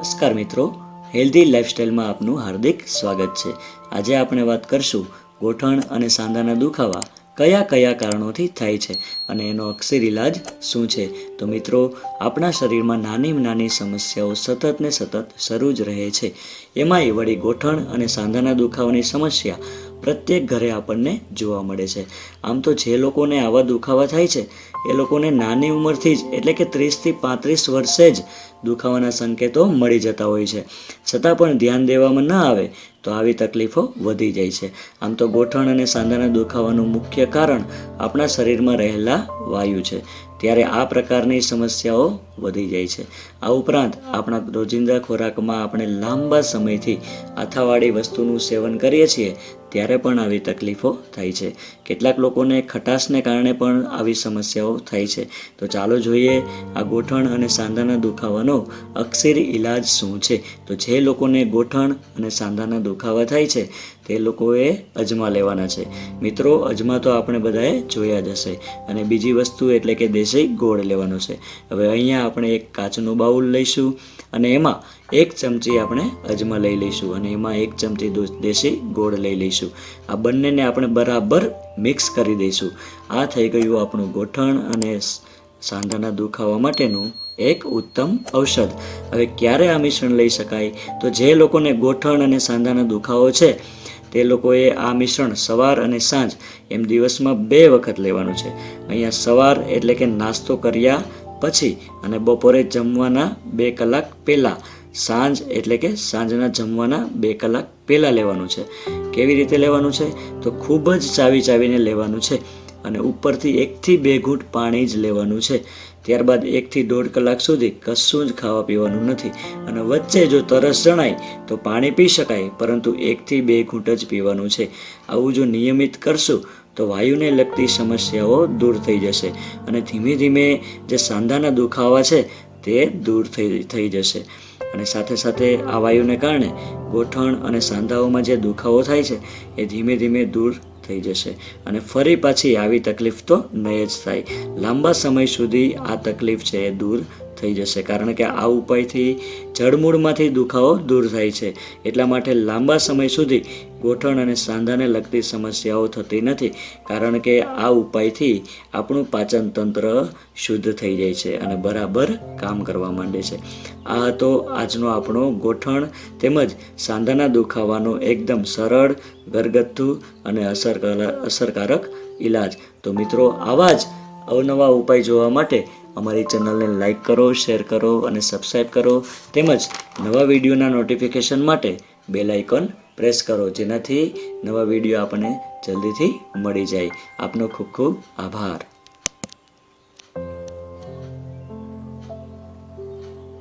નમસ્કાર મિત્રો. હેલ્ધી લાઇફસ્ટાઈલમાં આપનું હાર્દિક સ્વાગત છે. આજે આપણે વાત કરશું ગોઠણ અને સાંધાના દુખાવા કયા કયા કારણોથી થાય છે અને એનો અક્ષર ઇલાજ શું છે. તો મિત્રો, આપણા શરીરમાં નાની નાની સમસ્યાઓ સતત ને સતત શરૂ જ રહે છે. એમાંય વળી ગોઠણ અને સાંધાના દુખાવાની સમસ્યા પ્રત્યેક ઘરે આપણને જોવા મળે છે. આમ તો જે લોકોને આવા દુખાવા થાય છે, એ લોકોને નાની ઉંમરથી જ, એટલે કે ત્રીસથી પાંત્રીસ વર્ષે જ દુખાવાના સંકેતો મળી જતા હોય છે. છતાં પણ ધ્યાન દેવામાં ન આવે, તો આવી તકલીફો વધી જાય છે. આમ તો ગોઠણ અને સાંધાના દુખાવાનું મુખ્ય કારણ આપણા શરીરમાં રહેલા વાયુ છે. ત્યારે આ પ્રકારની સમસ્યાઓ વધી જાય છે. આ ઉપરાંત આપણા રોજિંદા ખોરાકમાં આપણે લાંબા સમયથી આથાવાળી વસ્તુનું સેવન કરીએ છીએ, ત્યારે પણ આવી તકલીફો થાય છે. કેટલાક લોકોને ખટાશને કારણે પણ આવી સમસ્યાઓ થાય છે. તો ચાલો જોઈએ આ ગોઠણ અને સાંધાના દુખાવાનો અક્ષરી ઇલાજ શું છે? તો જે લોકોને ગોઠણ અને સાંધાના દુખાવા થાય છે તે લોકોએ અજમા લેવાના છે. મિત્રો, અજમા તો આપણે બધાએ જોયા જ હશે. અને બીજી વસ્તુ એટલે કે દેશી ગોળ લેવાનો છે. હવે અહીંયા આપણે એક કાચનું બાઉલ લઈશું અને એમાં એક ચમચી આપણે અજમા લઈ લઈશું અને એમાં એક ચમચી દેશી ગોળ લઈ લઈશું. આ બંનેને આપણે બરાબર મિક્સ કરી દઈશું. આ થઈ ગયું આપણું ગોઠણ અને સાંધાના દુખાવા માટેનું એક ઉત્તમ ઔષધ. હવે ક્યારે આ મિશ્રણ લઈ શકાય? તો જે લોકોને ગોઠણ અને સાંધાના દુખાવો છે તે લોકોએ આ મિશ્રણ સવાર અને સાંજ એમ દિવસમાં બે વખત લેવાનું છે. અહીંયા સવાર એટલે કે નાસ્તો કર્યા પછી અને બપોરે જમવાના બે કલાક પહેલાં, સાંજ એટલે કે સાંજના જમવાના બે કલાક પહેલાં લેવાનું છે. કેવી રીતે લેવાનું છે? તો ખૂબ જ ચાવી ચાવીને લેવાનું છે. અને ઉપરથી એકથી બે ઘૂંટ પાણી જ લેવાનું છે. ત્યારબાદ એકથી દોઢ કલાક સુધી કશું જ ખાવા પીવાનું નથી. અને વચ્ચે જો તરસ જણાય, તો પાણી પી શકાય, પરંતુ એકથી બે ઘૂંટ જ પીવાનું છે. આવું જો નિયમિત કરશું, તો વાયુને લગતી સમસ્યાઓ દૂર થઈ જશે. અને ધીમે ધીમે જે સાંધાના દુખાવા છે તે દૂર થઈ થઈ જશે. અને સાથે સાથે આ વાયુને કારણે ગોઠણ અને સાંધાઓમાં જે દુખાવો થાય છે, એ ધીમે ધીમે દૂર થઈ જશે. અને ફરી પાછી આવી તકલીફ તો નહીં જ થાય. લાંબા સમય સુધી આ તકલીફ છે એ દૂર થઈ જશે કારણ કે આ ઉપાયથી જળમૂળમાંથી દુખાવો દૂર થાય છે. એટલા માટે લાંબા સમય સુધી ગોઠણ અને સાંધાને લગતી સમસ્યાઓ થતી નથી, કારણ કે આ ઉપાયથી આપણું પાચન તંત્ર શુદ્ધ થઈ જાય છે અને બરાબર કામ કરવા માંડે છે. આ હતો આજનો આપણો ગોઠણ તેમજ સાંધાના દુખાવાનો એકદમ સરળ, ઘરગથ્થુ અને અસરકારક અસરકારક ઈલાજ. તો મિત્રો, આવા જ અવનવા ઉપાય જોવા માટે અમારી ચેનલને લાઇક કરો, શેર કરો અને સબસ્ક્રાઈબ કરો. તેમજ નવા વિડીયોના નોટિફિકેશન માટે બેલ આઇકોન પ્રેસ કરો, જેનાથી નવા વીડિયો આપણને જલ્દીથી મળી જાય. આપનો ખૂબ ખૂબ આભાર.